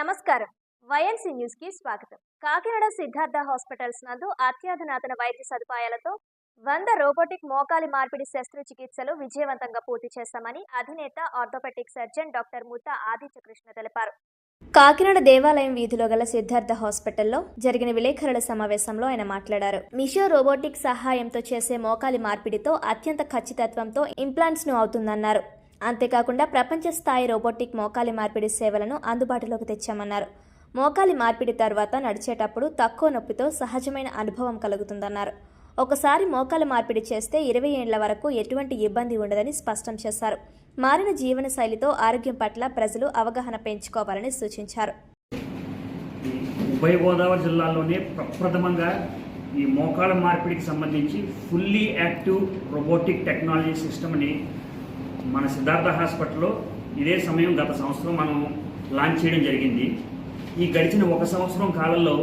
నమస్కారం. వైఎన్సీ న్యూస్కి స్వాగతం. కాకినాడ సిద్ధార్థ హాస్పిటల్స్ నందు అత్యాధునాతన వైద్య సదుపాయాలతో వంద రోబోటిక్ మోకాలి మార్పిడి శస్త్రచికిత్సలు విజయవంతంగా పూర్తి చేస్తామని అధినేత orthopedic surgeon doctor Mutta Adityakrishna తెలిపారు. కాకినాడ దేవాలయం వీధిలో గల సిద్ధార్థ హాస్పిటల్లో జరిగిన విలేకరుల సమావేశంలో ఆయన మాట్లాడారు. మిషో రోబోటిక్ సహాయంతో చేసే మోకాలి మార్పిడితో అత్యంత ఖచ్చితత్వంతో ఇంప్లాంట్స్ను అవుతుందన్నారు. అంతేకాకుండా ప్రపంచ స్థాయి రోబోటిక్ మోకాలి మార్పిడి సేవలను అందుబాటులోకి తెచ్చామన్నారు. మోకాలి మార్పిడి తర్వాత నడిచేటప్పుడు తక్కువ నొప్పితో సహజమైన అనుభవం కలుగుతుందన్నారు. ఒకసారి మోకాలి మార్పిడి చేస్తే ఇరవై ఏళ్ళ వరకు ఎటువంటి ఇబ్బంది ఉండదని స్పష్టం చేశారు. మారిన జీవన శైలితో ఆరోగ్యం పట్ల ప్రజలు అవగాహన పెంచుకోవాలని సూచించారు. ఉభయ గోదావరి జిల్లాలోనే ప్రప్రథమంగా ఈ మోకాళ్ళ మార్పిడికి సంబంధించి ఫుల్లీ యాక్టివ్ రోబోటిక్ టెక్నాలజీ సిస్టమ్ని మన సిద్ధార్థ హాస్పిటల్లో ఇదే సమయం గత సంవత్సరం మనం లాంచ్ చేయడం జరిగింది. ఈ గడిచిన ఒక సంవత్సరం కాలంలో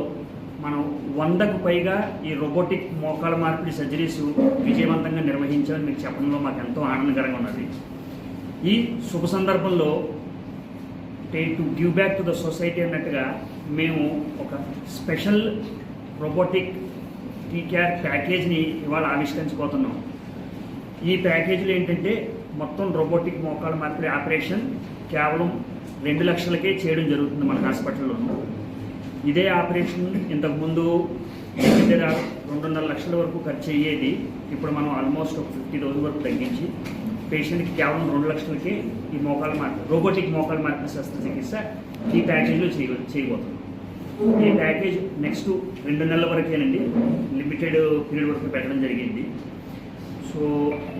మనం వందకు పైగా ఈ రోబోటిక్ మోకాల మార్పిడి సర్జరీస్ విజయవంతంగా నిర్వహించామని మీకు చెప్పడంలో మాకు ఎంతో ఆనందకరంగా ఉన్నది. ఈ శుభ సందర్భంలో టే to give back to the society అన్నట్టుగా మేము ఒక స్పెషల్ రోబోటిక్ టీ కేర్ ప్యాకేజ్ని ఇవాళ ఆవిష్కరించబోతున్నాం. ఈ ప్యాకేజీలు ఏంటంటే మొత్తం రోబోటిక్ మోకాలు మార్పిడి ఆపరేషన్ కేవలం రెండు లక్షలకే చేయడం జరుగుతుంది మన హాస్పిటల్లోనూ. ఇదే ఆపరేషన్ ఇంతకుముందు దగ్గర రెండున్నర లక్షల వరకు ఖర్చు అయ్యేది. ఇప్పుడు మనం ఆల్మోస్ట్ ఒక ఫిఫ్టీ థౌసండ్ వరకు తగ్గించి పేషెంట్కి కేవలం రెండు లక్షలకే ఈ మోకాలు మార్పు రోబోటిక్ మోకాలు మార్పిడి శస్త్రచికిత్స ఈ ప్యాకేజీలో చేయ చేయబోతున్నాం. ఈ ప్యాకేజ్ నెక్స్ట్ రెండు నెలల వరకేనండి. లిమిటెడ్ పీరియడ్ వరకు పెట్టడం జరిగింది. సో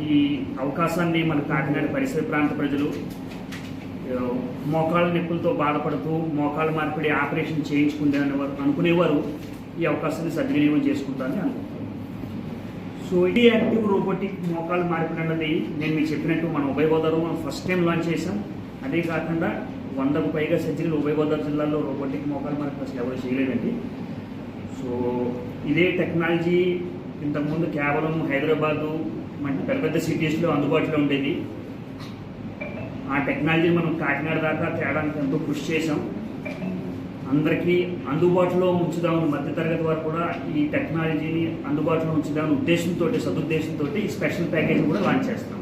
ఈ అవకాశాన్ని మన కాకినాడ పరిసర ప్రాంత ప్రజలు మోకాళ్ళ నొప్పులతో బాధపడుతూ మోకాళ్ళ మార్పిడి ఆపరేషన్ చేయించుకుంటే అనుకునేవారు. ఈ అవకాశాన్ని సద్వినియోగం చేసుకుంటారని అనుకుంటున్నాను. సో ఇది యాక్టివ్ రోబోటిక్ మోకాళ్ళ మార్పిడి అన్నది నేను మీకు చెప్పినట్టు మన ఉభయ గోదావరి మనం ఫస్ట్ టైం లాంచ్ చేసాం అదే కాకుండా వందకు పైగా సర్జరీలు ఉభయ గోదావరి జిల్లాలో రోబోటిక్ మోకాళ్ళ మార్పిడి అసలు ఎవరు చేయలేదండి. సో ఇదే టెక్నాలజీ ఇంతకుముందు కేవలం హైదరాబాదు మన పెద్ద పెద్ద సిటీస్లో అందుబాటులో ఉండేది ఆ టెక్నాలజీ మనం కాకినాడ దాకా తేడానికి ఎంతో కృషి చేసాం అందరికీ అందుబాటులో ఉంచుదామని మధ్యతరగతి వారు కూడా ఈ టెక్నాలజీని అందుబాటులో ఉంచుదామని ఉద్దేశంతో సదుద్దేశంతో ఈ స్పెషల్ ప్యాకేజ్ కూడా లాంచ్ చేస్తాం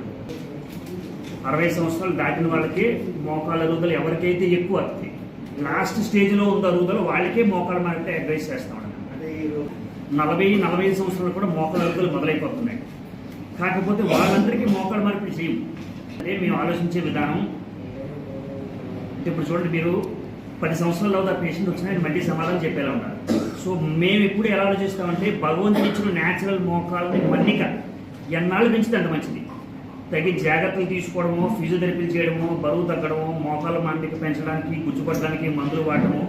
అరవై సంవత్సరాలు దాటిన వాళ్ళకి మోకాళ్ళ అరుగుదల ఎవరికైతే ఎక్కువ అవుతుంది లాస్ట్ స్టేజ్లో ఉన్న అరుగుదల వాళ్ళకే మోకాళ్ళ మార్పిడి అడ్వైస్ చేస్తాం నలభై నలభై సంవత్సరాలు కూడా మోకాళ్ళ అరుగుదలు మొదలైపోతున్నాయి. కాకపోతే వాళ్ళందరికీ మోకాడు మార్పులు చేయం. అదే మేము ఆలోచించే విధానం. అంటే ఇప్పుడు చూడండి మీరు పది సంవత్సరాల ఆ పేషెంట్ వచ్చినా మళ్ళీ సమాధానం చెప్పేలా ఉన్నారు సో మేము ఎప్పుడు ఎలా ఆలోచిస్తామంటే భగవంతుని ఇచ్చిన న్యాచురల్ మోకాలని మన్నిక ఎన్నాళ్ళు పెంచితే అంత మంచిది. తగిన జాగ్రత్తలు తీసుకోవడము ఫిజియోథెరపీలు చేయడము బరువు తగ్గడము మోకాల మన్నిక పెంచడానికి గుజ్జుపడడానికి మందులు వాడటము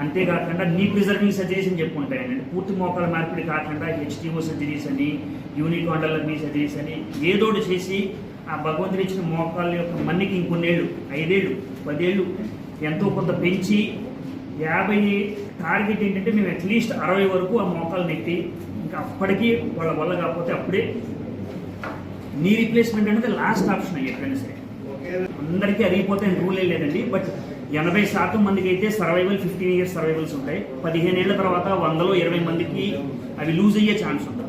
అంతేకాకుండా నీ ప్రిజర్వింగ్ సర్జరీస్ అని చెప్పుకుంటాయండి. పూర్తి మోకాల మార్పిడి కాకుండా హెచ్టీఓ సర్జరీస్ అని యూనిట్ మీ సర్జరీస్ అని ఏదోటి చేసి ఆ భగవంతుడు ఇచ్చిన మోకాళ్ళ యొక్క మన్నికి ఇంకొన్నేళ్ళు ఐదేళ్ళు పదేళ్ళు ఎంతో కొంత పెంచి యాభై టార్గెట్ ఏంటంటే మేము అట్లీస్ట్ అరవై వరకు ఆ మోకాలు నెట్టి ఇంకా అప్పటికీ వాళ్ళ వల్ల కాకపోతే అప్పుడే నీ రీప్లేస్మెంట్ అనేది లాస్ట్ ఆప్షన్ ఎప్పుడైనా సరే. అందరికీ అరిగిపోతే రూలే లేదండి. బట్ ఎనభై శాతం మందికి అయితే సర్వైవల్ ఫిఫ్టీన్ ఇయర్స్ సర్వైవల్స్ ఉంటాయి. పదిహేను ఏళ్ళ తర్వాత వందలో ఇరవై మందికి అవి లూజ్ అయ్యే ఛాన్స్ ఉంటుంది.